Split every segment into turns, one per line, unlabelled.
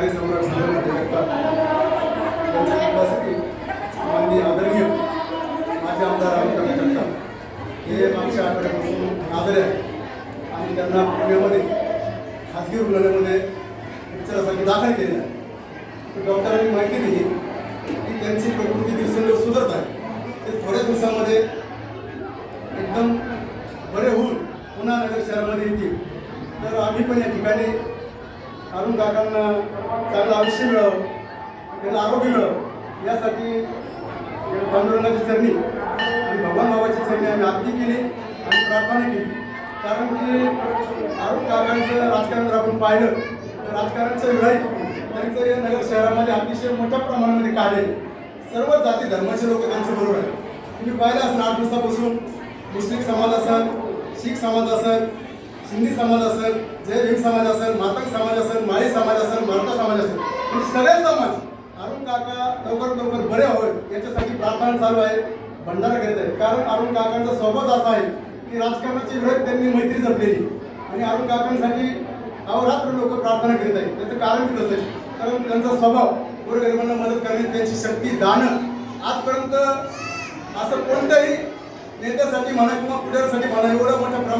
कार्यसम्राट संजय जगताप यांच्या उपस्थिती माननीय आदरणीय माझे आमदार आमदार जगताप हे मागच्या आठवड्यापासून आजारे आहेत आणि त्यांना पुण्यामध्ये खाजगी रुग्णालयामध्ये उपचारासाठी दाखल केले आहे. माहिती दिली की त्यांची प्रकृती दिवसेंदिवस सुधारत आहे. ते थोड्या दिवसामध्ये एकदम बरे होऊन पुन्हा नगर शहरामध्ये येतील. तर आम्ही पण या ठिकाणी अरुण काकांना चांगलं आयुष्य मिळावं त्यांना आरोग्य मिळावं यासाठी पांडुरंगाची चरणी आणि भगवान बाबाची चरणी आम्ही आरती केली आणि प्रार्थना केली. कारण की अरुण काकांचं राजकारण जर आपण पाहिलं तर राजकारणचं लढाई त्यांचं या नगर शहरामध्ये अतिशय मोठ्या प्रमाणामध्ये कार्य सर्व जाती धर्माचे लोक त्यांच्या बरोबर आहेत. तुम्ही पाहिलं असणार आठ दिवसापासून मुस्लिम समाज असेल शीख समाज असेल सिंधी समाज असेल जय भीम समाज असेल मातंग समाज असेल माळी समाज असेल मराठा समाज असेल म्हणजे सगळे समाज अरुण काका लवकरात लवकर बरे होईल याच्यासाठी प्रार्थना चालू आहे भंडारा करीत आहे कारण अरुण काकांचा स्वभाव असा आहे की राजकारणाची विरोध त्यांनी मैत्री जपलेली. आणि अरुण काकांसाठी अवरात्र लोक प्रार्थना करीत आहेत. त्याचं कारण बी आहे? कारण त्यांचा स्वभाव गोरगरिबांना मदत करणे त्यांची शक्ती दानं आजपर्यंत असं कोणत्याही नेत्यासाठी म्हणा किंवा पुढाऱ्यासाठी म्हणा एवढं मोठ्या प्रमाणात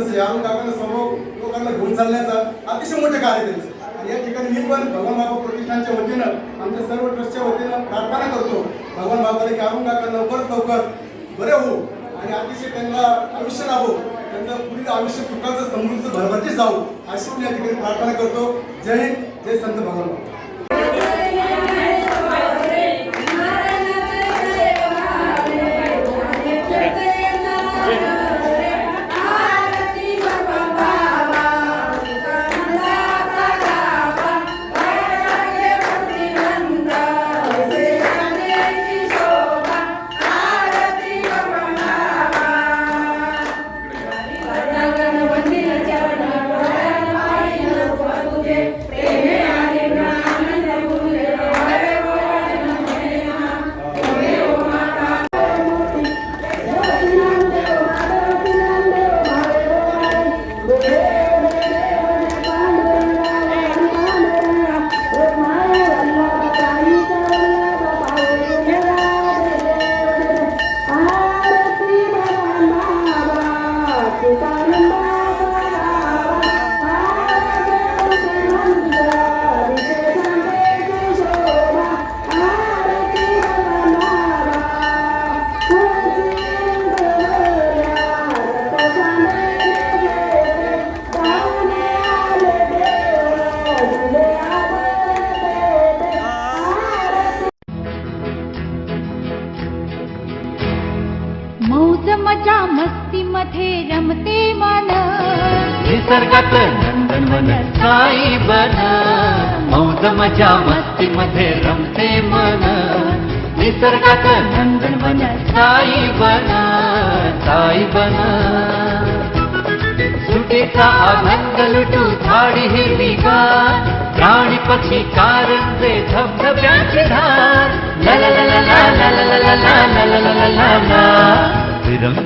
तसं आहे अरुण काकांचा लोकांना घेऊन चालण्याचा अतिशय मोठे कार्य आहे त्यांचं. आणि या ठिकाणी मी पण भगवान बाबा प्रतिष्ठानच्या वतीनं आमच्या सर्व ट्रस्टच्या वतीनं प्रार्थना करतो. भगवान बाबाला की अरुण काका लवकरात लवकर बरे हो आणि अतिशय त्यांना आयुष्य लाभो. त्यांचं पुढील आयुष्य सुखाचं समृद्ध भरभरतीच जाऊ अशी मी या ठिकाणी प्रार्थना करतो. जय हिंद जय संत भगवान
मौज मजा मस्ती मध्ये रमते मन
निसर्गात नंदनवन साई बन मौज मजा मस्ती मध्ये रमते मन निसर्गात नंदनवन साई बन साई बन सुटेचा आनंद लुटू झाडी हिरवी गार प्राणी पक्षी कारंजे धबधब्याची धार ला ला ला ला ला ला ला ला ला ला ला ला ला